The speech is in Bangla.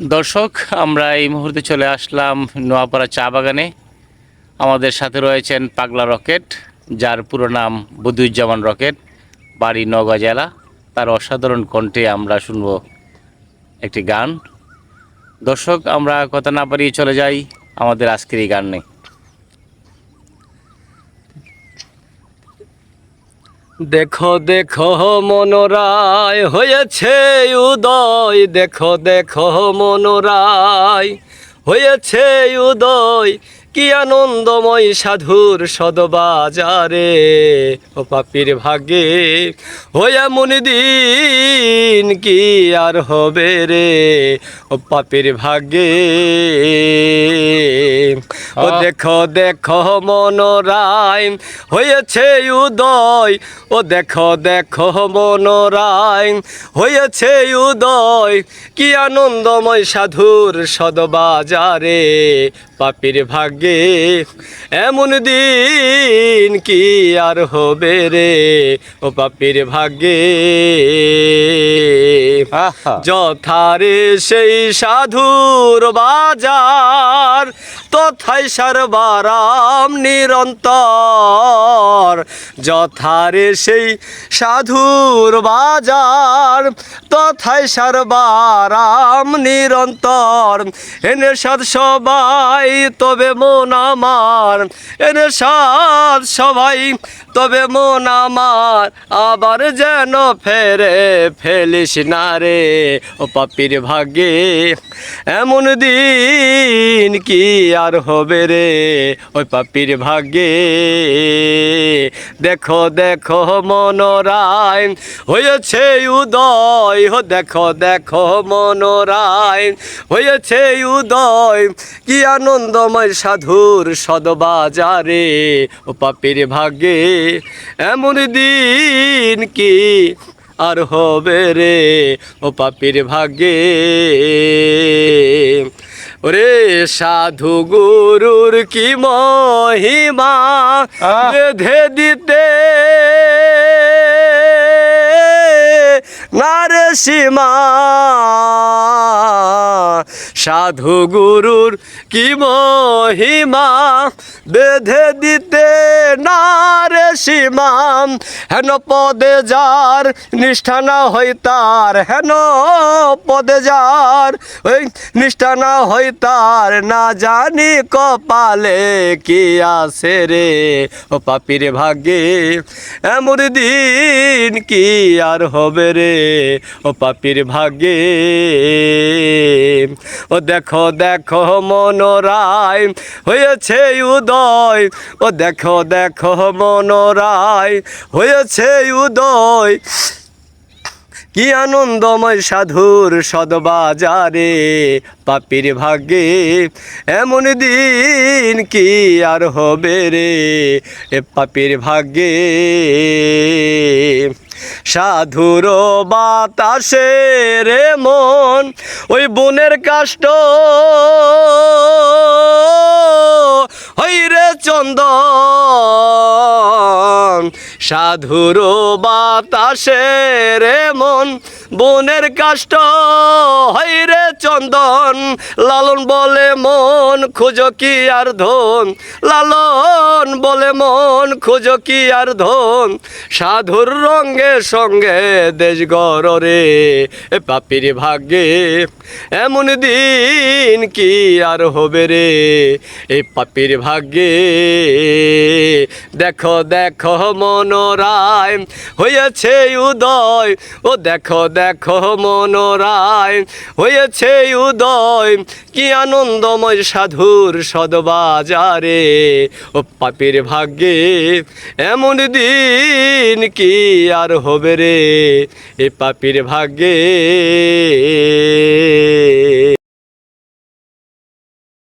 দর্শক, আমরা এই মুহূর্তে চলে আসলাম নোয়াপাড়া চা বাগানে। আমাদের সাথে রয়েছেন পাগলা রকেট, যার পুরো নাম বদিউজ্জামান রকেট, বাড়ি নগা জেলা। তার অসাধারণ কণ্ঠে আমরা শুনব একটি গান। দর্শক, আমরা কথা না পারিয়ে চলে যাই আমাদের আজকের এই গান। নেই দেখো দেখো মনোরায় হয়েছে উদয়। দেখো দেখো মনোরায় হয়েছে উদয়। কি আনন্দময় সাধুর সদবাজারে? ও পাপির ভাগে মনি দিন কি আর হবে রে? ও পাপির ভাগে ও। দেখো দেখো মনোরায় হয়েছে উদয়। ও দেখো দেখো মনোরায় হয়েছে উদয়। কি আনন্দময় সাধুর সদবাজারে? পাপির ভাগ্যে এমন দিন কি আর হবে রে ও পাপির ভাগ্যে। যথারে সেই সাধুর বাজার তথায় সর্বারাম নিরন্তর। যথারে সেই সাধুর বাজার, তথায় সর্বারাম নিরন্তর। এনে সাদ সবাই, তবে মন আমার। এনে সাদ সবাই, তবে মন আমার। আবার যেন ফেরে ফেলিস না রে, ও পাপির ভাগ্যে। এমন দিন কি আর হবে রে? ওই পাপির ভাগ্যে। দেখো দেখো মনোরায় হয়েছে উদয়। হো দেখো দেখো মনোরায় হয়েছে উদয়। কি আনন্দময় সাধুর সদবাজারে। ও পাপির ভাগ্যে এমন দিন কি আর হবে রে? ও পাপির ভাগ্যে। ওরে সাধু গুরুর কি মহিমা। বেঁধে দিতে নারে সীমা সাধু গুরুর কি মহিমা? বেঁধে দিতে নারে সীমাম হেন পদে যার নিষ্ঠা না তার, হেন পদে যার ওই নিষ্ঠা না তার, না জানি কপালে কি আছে রে? ও পাপির ভাগ্যে এমন দিন কি আর হবে রে? ও পাপির ভাগ্যে ও দেখো দেখো মনোরায় হয়েছে উদয়। ও দেখো দেখো মনোরায় হয়েছে উদয়। কি আনন্দময় সাধুর সদবাজারে, পাপির ভাগ্যে এমন দিন কি আর হবে রে, এ পাপির ভাগ্যে? সাধুর বাতাসে রে মন, ওই বনের কাষ্ট। রে চন্দন, সাধুর বাতাসে রে মন, বনের কাষ্ট। রে চন্দন, লালন বলে মন, খুঁজো কি আর ধন। লালন বলে মন, খুঁজো কি আর ধন? সাধুর রঙ্গে সঙ্গে দেশ এ পাপির ভাগ্যে এমন দিন কি আর হবে রে? এই পাপির ভাগ্যে দেখো দেখো মনোরায় হয়েছে উদয়, ও দেখো দেখো মনোরায় হয়েছে উদয়, কি আনন্দময় সাধুর সদবাজারে, ও পাপির ভাগ্যে এমন দিন কি আর হবে রে? এ পাপির ভাগ্যে